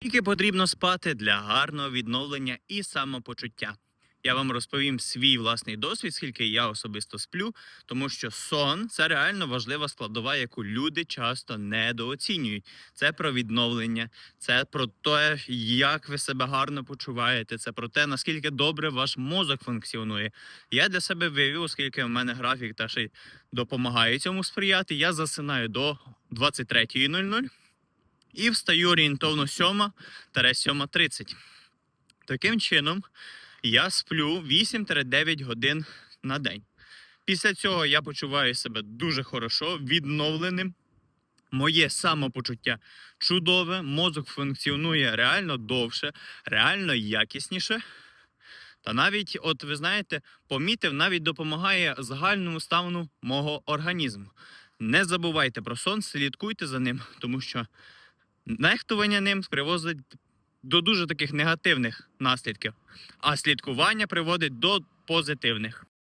Скільки потрібно спати для гарного відновлення і самопочуття? Я вам розповім свій власний досвід, скільки я особисто сплю, тому що сон це реально важлива складова, яку люди часто недооцінюють. Це про відновлення, це про те, як ви себе гарно почуваєте, це про те, наскільки добре ваш мозок функціонує. Я для себе виявив, оскільки в мене графік та ще й допомагає цьому сприяти. Я засинаю до 23.00 і встаю орієнтовно 7-7.30. Таким чином, я сплю 8-9 годин на день. Після цього я почуваю себе дуже хорошо, відновленим. Моє самопочуття чудове, мозок функціонує реально довше, реально якісніше. Та навіть, от ви знаєте, помітив, навіть допомагає загальному стану мого організму. Не забувайте про сон, слідкуйте за ним, тому що нехтування ним приводить до дуже таких негативних наслідків, а слідкування приводить до позитивних.